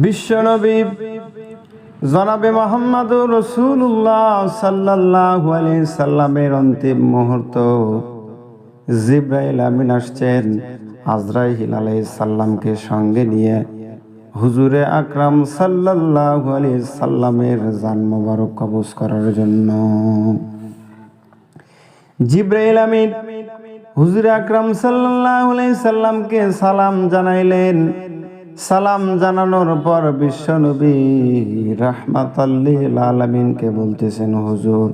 বিশ্বনবী জনাবে মোহাম্মদ রসুল্লাহ সাল্লাহ আলি সাল্লামের অন্তিম মুহূর্ত। জিব্রাইল আমিন আসছেন আজরাইল আলাই সাল্লামকে সঙ্গে নিয়ে। হুজুরে আকরাম সাল্লাহ আলি সাল্লামের জান মোবারক কবজ করার জন্য। জিব্রাইল আমিন হুজুর আকরাম সাল্লাহ আলাই সাল্লামকে সালাম জানাইলেন। সালাম জানানোর পর বিশ্বনবী রাহমাতাল্লিল আলামিনকে বলতেছেন, হুজুর,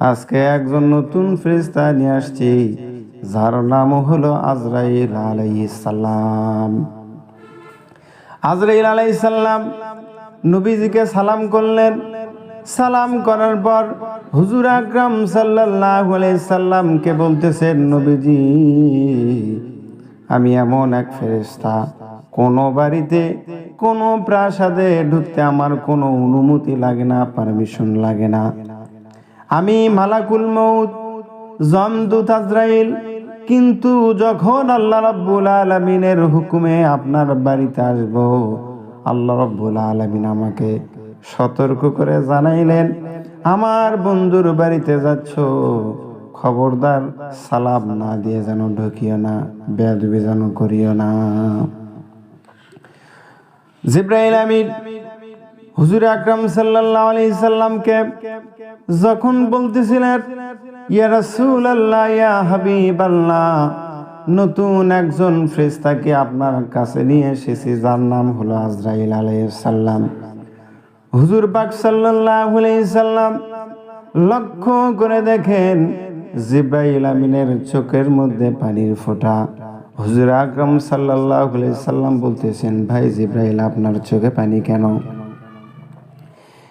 আজকে একজন নতুন ফেরেশতা নিয়ে আসছি। যার নাম হলো আজরাইল আলাইহিস সালাম। আজরাইল আলাইহিস সালাম নবীজিকে সালাম করলেন। সালাম করার পর হুজুর আকরাম আলাইহি সাল্লামকে বলতেছেন, নবীজি, আমি এমন এক ফেরেশতা কোনো বাড়িতে, কোনো প্রাসাদে ঢুকতে আমার কোনো অনুমতি লাগে না পারমিশন লাগে না। আমি মালাকুল মৌত জমদূত আজরাইল, কিন্তু যখন আল্লাহ রাব্বুল আলামিনের হুকুমে আপনার বাড়িতে আসব, আল্লাহ রাব্বুল আলামিন আমাকে সতর্ক করে জানাইলেন, আমার বন্ধুর বাড়িতে যাচ্ছ, খবরদার সালাম না দিয়ে যেন ঢুকিও না বেদবি যেন করিও না। জিব্রাইল আমিন হুজুর আকরাম সাল্লাল্লাহু আলাইহি সাল্লামকে যখন বলতেছিলেন, ইয়া রাসূলুল্লাহ, ইয়া হাবিবাল্লাহ, নতুন একজন ফেরেশতাকে আপনার কাছে নিয়ে এসেছি, যার নাম হলো আজরাইল আলাইহিস সালাম। হুজুর পাক সাল্লাল্লাহু আলাইহি সাল্লাম লক্ষ্য করে দেখেন জিব্রাইল আমিনের চোখের মধ্যে পানির ফোঁটা। হুজুর আকরাম আলাইহি সাল্লাম বলতেছেন, ভাই জিব্রাইল, আপনার চোখে পানি কেন?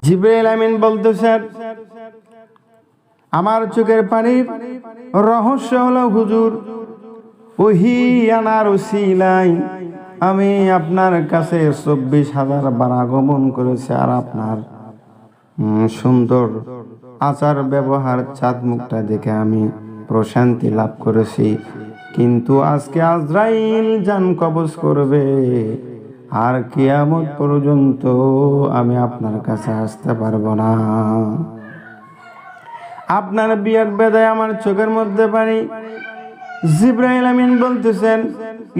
জিব্রাইল আমিন বলতেছেন, আমার চোখের পানির রহস্য হলো হুজুর, ওহি আনার উসিলাই আমি আপনার কাছে চব্বিশ হাজার বার আগমন করেছি আর আপনার সুন্দর আচার ব্যবহার চাঁদ মুখটা দেখে আমি প্রশান্তি লাভ করেছি। কিন্তু আজকে আজরাইল জান কবজ করবে। আর কিয়ামত পর্যন্ত আমি আপনার কাছে আসতে পারব না। আপনার বিয়ার বেদায় আমার চোখের মধ্যে পানি। জিব্রাইল আমিন বলতেছেন,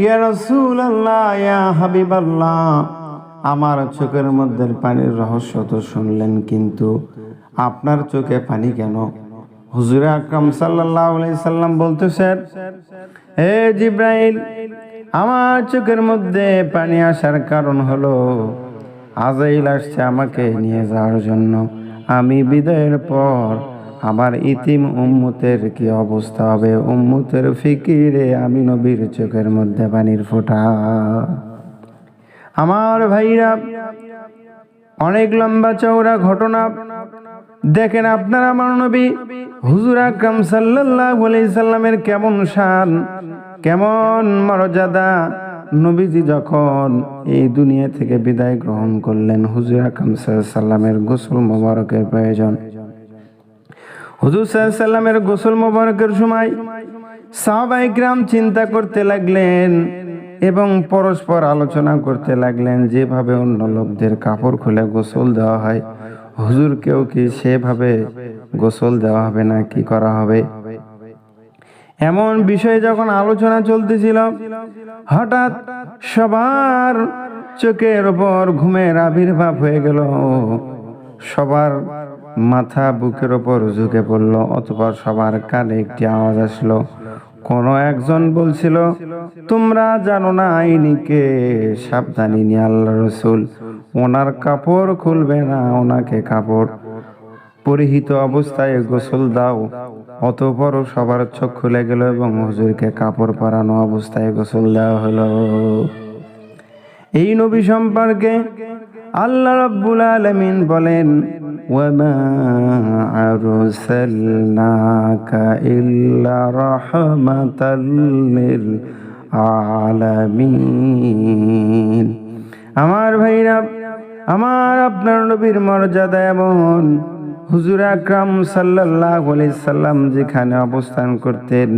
ইয়া রাসূলুল্লাহ, ইয়া হাবিবাল্লাহ। আমার চোখের মধ্যে পানির রহস্য তো শুনলেন, কিন্তু আপনার চোখে পানি কেন? হুজুর আকরাম আলাইহি সাল্লাম বলতেছেন হে জিব্রাইল, আমার চোখের মধ্যে পানি আসার কারণ হলো আজাইল আসছে আমাকে নিয়ে যাওয়ার জন্য। আমি বিদায়ের পর আমার ইতিম উম্মতের কি অবস্থা হবে? উম্মতের ফিকিরে আমি নবীর চোখের মধ্যে পানির ফোঁটা। আমার ভাইরা, অনেক লম্বা চওড়া ঘটনা। দেখেন আপনার আমার নবী, হুজুর আকরাম সাল্লাল্লাহু আলাইহি সাল্লামের কেমন শান, কেমন মর্যাদা। নবীজি যখন এই দুনিয়া থেকে বিদায় গ্রহণ করলেন, হুজুর আকরাম সাল্লামের গোসল মোবারকের প্রয়োজন। হুজুর সাল্লামের গোসল মোবারকের সময় সাহাবাই গ্রাম চিন্তা করতে লাগলেন এবং পরস্পর আলোচনা করতে লাগলেন, যেভাবে অন্য লোকদের কাপড় খুলে গোসল দেওয়া হয়। হুজুরকেও কি সেভাবে গোসল দেওয়া হবে না কি করা হবে? এমন বিষয়ে যখন আলোচনা চলতেছিল, হঠাৎ সবার চোখের ওপর ঘুমের আবির্ভাব হয়ে গেল। সবার মাথা বুকের ওপর ঝুঁকে পড়ল, অতপর সবার কানে একটি আওয়াজ আসলো। কোন একজন বলছিল, তোমরা জানো না আইনিকে সাবধানী নিয়ে আল্লাহ রসুল ওনার কাপড় খুলবে না ওনাকে কাপড়। পরিহিত অবস্থায় গোসল দাও। অতপর সবার চোখ খুলে গেল এবং হুজুরকে কাপড় পরানো অবস্থায় গোসল দেওয়া হলো। এই নবী সম্পর্কে আল্লাহ রাব্বুল আলামিন বলেন, ওয়ামা আমার ভাইরা আমার আপনার নবীর মর্যাদা এমন। হুজুর আকরাম আলাইহি সাল্লাম যেখানে অবস্থান করতেন,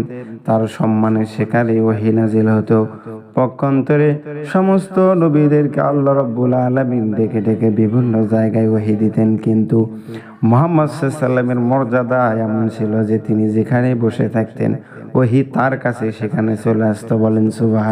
তার সম্মানে সেখানে ওহী নাজিল হতো। পক্ষান্তরে সমস্ত নবীদেরকে আল্লাহ রব্বুল আলমিন ডেকে ডেকে বিভিন্ন জায়গায় ওহি দিতেন। কিন্তু মোহাম্মদ সাল্লামের মর্যাদা এমন ছিল যে তিনি যেখানে বসে থাকতেন ওহি তার কাছে সেখানে চলে আসতো। বলেন সুবাহ